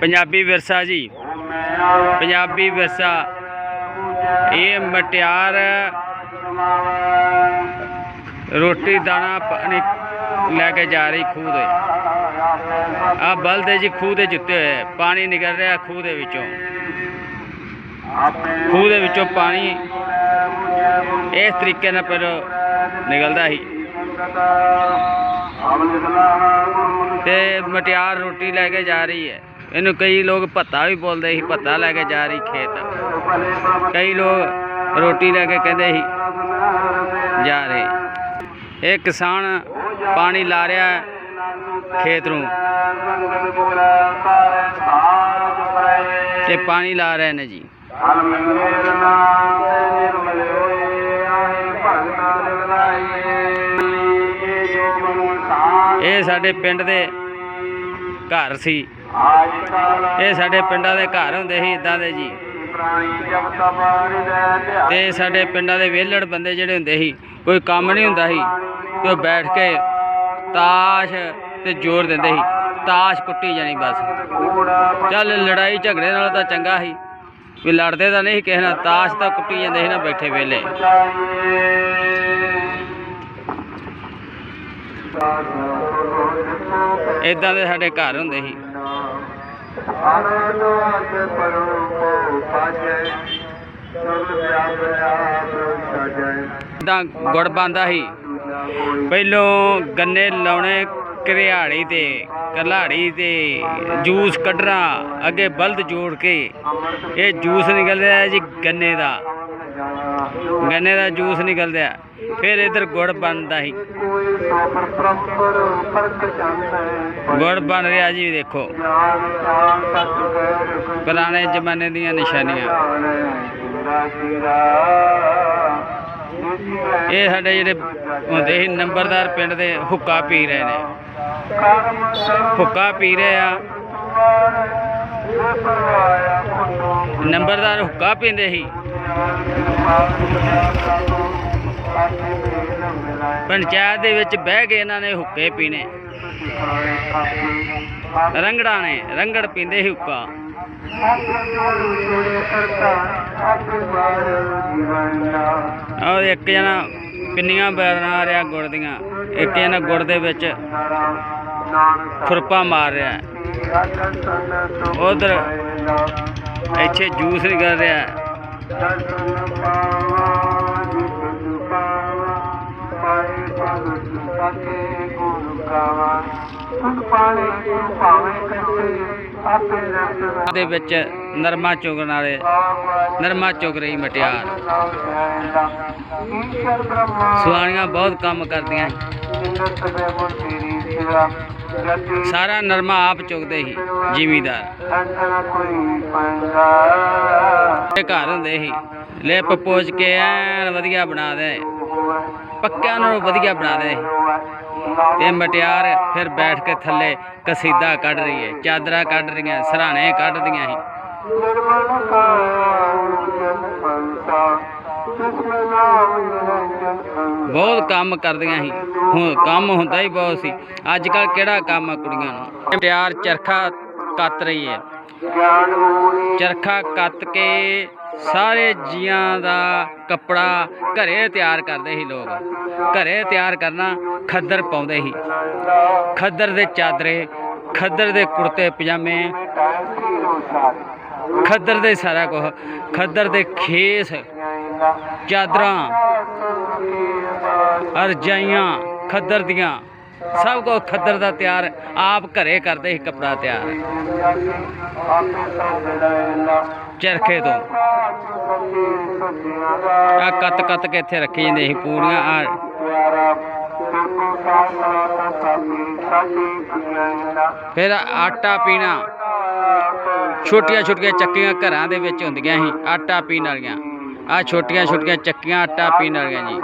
ਪੰਜਾਬੀ ਵਿਰਸਾ ਜੀ। ਪੰਜਾਬੀ ਵਿਰਸਾ। ਇਹ ਮਟਿਆਰ ਰੋਟੀ ਦਾਣਾ ਪਾਣੀ ਲੈ ਕੇ ਜਾ ਰਹੀ ਖੂਹ ਦੇ। ਆ ਬਲਦੇ ਜੀ ਖੂਹ ਦੇ ਜੁੱਤੇ ਹੋਏ ਪਾਣੀ ਨਿਕਲ ਰਿਹਾ ਖੂਹ ਦੇ ਵਿੱਚੋਂ। ਖੂਹ ਦੇ ਵਿੱਚੋਂ ਪਾਣੀ ਇਸ ਤਰੀਕੇ ਨਾਲ ਪਰ ਨਿਕਲਦਾ ਸੀ। ਤੇ ਮਟਿਆਰ ਰੋਟੀ ਲੈ ਕੇ ਜਾ ਰਹੀ ਹੈ। ਇਹਨੂੰ ਕਈ ਲੋਕ ਭੱਤਾ ਵੀ ਬੋਲਦੇ ਸੀ, ਭੱਤਾ ਲੈ ਕੇ ਜਾ ਰਹੀ ਖੇਤ। ਕਈ ਲੋਕ ਰੋਟੀ ਲੈ ਕੇ ਕਹਿੰਦੇ ਸੀ, ਜਾ ਰਹੇ। ਇਹ ਕਿਸਾਨ ਪਾਣੀ ਲਾ ਰਿਹਾ ਹੈ ਖੇਤ ਨੂੰ। ਤੇ ਪਾਣੀ ਲਾ ਰਹੇ ਨੇ ਜੀ। ਇਹ ਸਾਡੇ ਪਿੰਡ ਦੇ ਘਰ ਸੀ। ਇਹ ਸਾਡੇ ਪਿੰਡਾਂ ਦੇ ਘਰ ਹੁੰਦੇ ਸੀ ਇਦਾਂ ਦੇ ਜੀ। ਤੇ ਸਾਡੇ ਪਿੰਡਾਂ ਦੇ ਵਿਹਲੜ ਬੰਦੇ ਜਿਹੜੇ ਹੁੰਦੇ ਸੀ, ਕੋਈ ਕੰਮ ਨਹੀਂ ਹੁੰਦਾ ਸੀ। ਤੇ ਉਹ ਬੈਠ ਕੇ ਤਾਸ਼ ਤੇ ਜ਼ੋਰ ਦਿੰਦੇ ਸੀ। ਤਾਸ਼ ਕੁੱਟੀ ਜਾਣੀ ਬਸ। ਚੱਲ ਲੜਾਈ ਝਗੜੇ ਨਾਲੋਂ ਤਾਂ ਚੰਗਾ ਸੀ। ਵੀ ਲੜਦੇ ਤਾਂ ਨਹੀਂ ਸੀ ਕਿਸੇ ਨਾਲ, ਤਾਸ਼ ਤਾਂ ਕੁੱਟੀ ਜਾਂਦੇ ਸੀ ਨਾ ਬੈਠੇ ਵੇਲੇ ਇਦਾਂ ਦੇ ਸਾਡੇ ਘਰ ਹੁੰਦੇ ਸੀ। ਇਦਾਂ ਗੁੜ ਬੰਦਾ ਸੀ। ਪਹਿਲੋਂ ਗੰਨੇ ਲਾਉਣੇ ਘਰਿਆੜੀ ਤੇ ਕਲਾੜੀ ਤੇ ਜੂਸ ਕੱਢਣਾ ਅੱਗੇ ਬਲਦ ਜੋੜ ਕੇ ਇਹ ਜੂਸ ਨਿਕਲਦਾ ਜੀ ਗੰਨੇ ਦਾ। ਗੰਨੇ ਦਾ ਜੂਸ ਨਿਕਲਦਾ। ਫਿਰ ਇਧਰ ਗੁੜ ਬਣਦਾ ਸੀ। ਗੁੜ ਬਣ ਰਿਹਾ ਜੀ, ਦੇਖੋ। ਪੁਰਾਣੇ ਜ਼ਮਾਨੇ ਦੀਆਂ ਨਿਸ਼ਾਨੀਆਂ। ਇਹ ਸਾਡੇ ਜਿਹੜੇ ਹੁੰਦੇ ਸੀ, ਨੰਬਰਦਾਰ ਪਿੰਡ ਦੇ ਹੁੱਕਾ ਪੀ ਰਹੇ ਨੇ। ਹੁੱਕਾ ਪੀ ਰਹੇ ਆ। ਨੰਬਰਦਾਰ ਹੁੱਕਾ ਪੀਂਦੇ ਸੀ। ਪੰਚਾਇਤ ਦੇ ਵਿੱਚ ਬਹਿ ਕੇ ਇਹਨਾਂ ਨੇ ਹੁੱਕੇ ਪੀਣੇ। ਰੰਗੜਾ ਨੇ, ਰੰਗੜ ਪੀਂਦੇ ਸੀ ਹੁੱਕਾ। ਉਹ ਇੱਕ ਜਣਾ ਪਿੰਨੀਆਂ ਬਣਾ ਰਿਹਾ ਗੁੜ ਦੀਆਂ, ਇੱਕ ਜਣਾ ਗੁੜ ਦੇ ਵਿੱਚ ਖੁਰਪਾ ਮਾਰ ਰਿਹਾ। ਉਧਰ ਇੱਥੇ ਜੂਸ ਨਿਕਲ ਰਿਹਾ। ਹੈ। ਦੇ ਵਿੱਚ ਨਰਮਾ ਚੁਗਣ ਵਾਲੇ ਨਰਮਾ ਚੁਗ ਰਹੀ ਮਟਿਆਰ। ਸੁਆਣੀਆਂ ਬਹੁਤ ਕੰਮ ਕਰਦੀਆਂ ਸਾਰਾ ਨਰਮਾ ਆਪ ਚੁਗਦੇ ਸੀ ਜ਼ਿਮੀਦਾਰ। ਇਹ ਘਰ ਹੁੰਦੇ ਸੀ। ਲਿਪ ਪੋਚ ਕੇ ਐਨ ਵਧੀਆ ਬਣਾ ਦੇ। ਪੱਕਿਆਂ ਨਾਲੋਂ ਵਧੀਆ ਬਣਾ ਦੇ। ਤੇ ਮਟਿਆਰ ਫਿਰ ਬੈਠ ਕੇ ਥੱਲੇ ਕਸੀਦਾ ਕੱਢ ਰਹੀ ਹੈ ਚਾਦਰਾਂ ਕੱਢ ਰਹੀਆਂ, ਸਰਾਣੇ ਕੱਢਦੀਆਂ ਸੀ। ਬਹੁਤ ਕੰਮ ਕਰਦੀਆਂ ਸੀ। ਹੁਣ ਕੰਮ ਹੁੰਦਾ ਹੀ ਬਹੁਤ ਸੀ। ਅੱਜ ਕੱਲ ਕਿਹੜਾ ਕੰਮ ਆ ਕੁੜੀਆਂ ਨੂੰ? ਮਟਿਆਰ ਚਰਖਾ ਕੱਤ ਰਹੀ ਹੈ। ਚਰਖਾ ਕੱਤ ਕੇ ਸਾਰੇ ਜੀਆਂ ਦਾ ਕੱਪੜਾ ਘਰੇ ਤਿਆਰ ਕਰਦੇ ਸੀ ਲੋਕ। ਘਰੇ ਤਿਆਰ ਕਰਨਾ ਖੱਦਰ ਪਾਉਂਦੇ ਸੀ। ਖੱਦਰ ਦੇ ਚਾਦਰੇ, ਖੱਦਰ ਦੇ ਕੁੜਤੇ, ਪਜਾਮੇ, ਖੱਦਰ ਦੇ ਸਾਰਾ ਕੁਝ ਖੱਦਰ ਦੇ ਖੇਸ, ਚਾਦਰਾਂ ਰਜਾਈਆਂ ਖੱਦਰ ਦੀਆਂ। ਸਭ ਕੁਝ ਖੱਦਰ ਦਾ ਤਿਆਰ, ਆਪ ਘਰੇ ਕਰਦੇ ਸੀ ਕਪੜਾ ਤਿਆਰ। ਚਰਖੇ ਤੋਂ। ਆ ਕੱਤ ਕੱਤ ਕੇ ਇੱਥੇ ਰੱਖੀ ਜਾਂਦੇ ਸੀ ਪੂਰੀਆਂ ਆ ਫਿਰ ਆਟਾ ਪੀਣਾ। ਛੋਟੀਆਂ ਛੋਟੀਆਂ ਚੱਕੀਆਂ ਘਰਾਂ ਦੇ ਵਿੱਚ ਹੁੰਦੀਆਂ ਸੀ, ਆਟਾ ਪੀਣ ਵਾਲੀਆਂ। ਆ ਛੋਟੀਆਂ ਛੋਟੀਆਂ ਚੱਕੀਆਂ ਆਟਾ ਪੀਣ ਵਾਲੀਆਂ ਜੀ।